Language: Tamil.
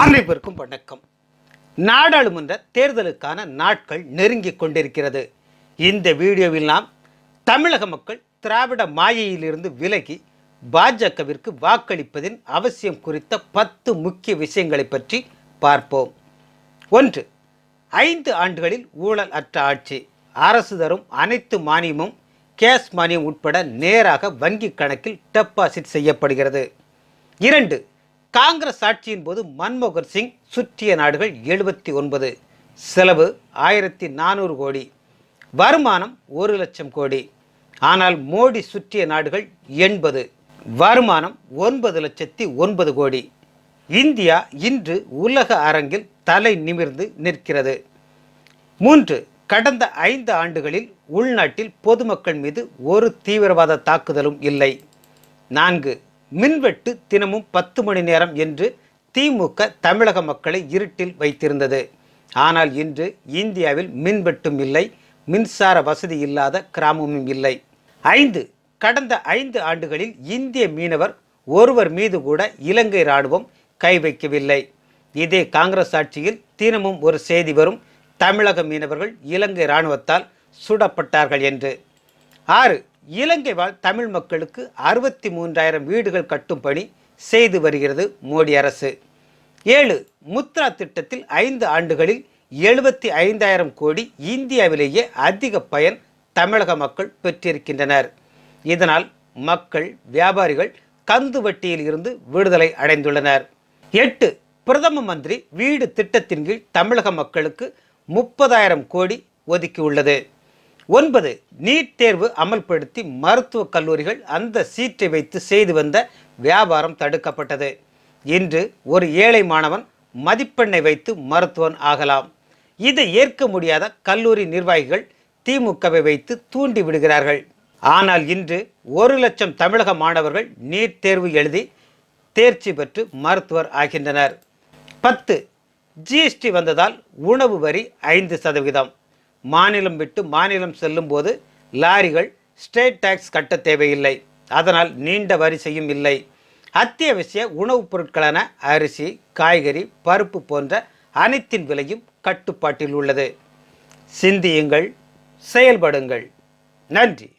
அனைவருக்கும் வணக்கம். நாடாளுமன்ற தேர்தலுக்கான நாட்கள் நெருங்கிக் கொண்டிருக்கிறது. இந்த வீடியோவில் நாம் தமிழக மக்கள் திராவிட மாயையிலிருந்து விலகி பாஜகவிற்கு வாக்களிப்பதின் அவசியம் குறித்த பத்து முக்கிய விஷயங்களை பற்றி பார்ப்போம். ஒன்று ஐந்து ஆண்டுகளில் ஊழல் அற்ற ஆட்சி. அரசு தரும் அனைத்து மானியமும் கேஷ் மானியம் உட்பட நேராக வங்கி கணக்கில் டெபாசிட் செய்யப்படுகிறது. இரண்டு காங்கிரஸ் ஆட்சியின் போது மன்மோகன் சிங் சுற்றிய நாடுகள் எழுபத்தி ஒன்பது. செலவு ஆயிரத்தி நானூறு கோடி. வருமானம் ஒரு லட்சம் கோடி. ஆனால் மோடி சுற்றிய நாடுகள் எண்பது. வருமானம் ஒன்பது லட்சத்தி ஒன்பது கோடி. இந்தியா இன்று உலக அரங்கில் தலை நிமிர்ந்து நிற்கிறது. மூன்று கடந்த ஐந்து ஆண்டுகளில் உள்நாட்டில் பொதுமக்கள் மீது ஒரு தீவிரவாத தாக்குதலும் இல்லை. நான்கு மின்வெட்டு தினமும் பத்து மணி நேரம் என்று திமுக தமிழக மக்களை இருட்டில் வைத்திருந்தது. ஆனால் இன்று இந்தியாவில் மின்வெட்டும் இல்லை மின்சார வசதி இல்லாத கிராமமும் இல்லை. ஐந்து கடந்த ஐந்து ஆண்டுகளில் இந்திய மீனவர் ஒருவர் மீது கூட இலங்கை இராணுவம் கை வைக்கவில்லை. இதே காங்கிரஸ் ஆட்சியில் தினமும் ஒரு செய்தி வரும் தமிழக மீனவர்கள் இலங்கை இராணுவத்தால் சுடப்பட்டார்கள் என்று. ஆறு இலங்கை வாழ் தமிழ் மக்களுக்கு அறுபத்தி மூன்றாயிரம் வீடுகள் கட்டும் பணி செய்து வருகிறது மோடி அரசு. ஏழு முத்ரா திட்டத்தில் ஐந்து ஆண்டுகளில் எழுபத்தி ஐந்தாயிரம் கோடி இந்தியாவிலேயே அதிக பயன் தமிழக மக்கள் பெற்றிருக்கின்றனர். இதனால் மக்கள் வியாபாரிகள் கந்து வட்டியில் இருந்து விடுதலை அடைந்துள்ளனர். எட்டு பிரதம மந்திரி வீடு திட்டத்தின் கீழ் தமிழக மக்களுக்கு முப்பதாயிரம் கோடி ஒதுக்கியுள்ளது ஒன்பது நீட் தேர்வு அமல்படுத்தி மருத்துவக் கல்லூரிகள் அந்த சீட்டை வைத்து செய்து வந்த வியாபாரம் தடுக்கப்பட்டது. இன்று ஒரு ஏழை மாணவன் மதிப்பெண்ணை வைத்து மருத்துவன் ஆகலாம். இதை ஏற்க முடியாத கல்லூரி நிர்வாகிகள் திமுகவை வைத்து தூண்டி விடுகிறார்கள். ஆனால் இன்று ஒரு லட்சம் தமிழக மாணவர்கள் நீட் தேர்வு எழுதி தேர்ச்சி பெற்று மருத்துவர் ஆகின்றனர். பத்து ஜிஎஸ்டி வந்ததால் உணவு வரி ஐந்து சதவீதம். மாநிலம் விட்டு மாநிலம் செல்லும்போது லாரிகள் ஸ்டேட் டேக்ஸ் கட்ட தேவையில்லை. அதனால் நீண்ட வரிசையும் இல்லை. அத்தியாவசிய உணவுப் பொருட்களான அரிசி காய்கறி பருப்பு போன்ற அனைத்தின் விலையும் கட்டுப்பாட்டில் உள்ளது. சிந்தியுங்கள் செயல்படுங்கள். நன்றி.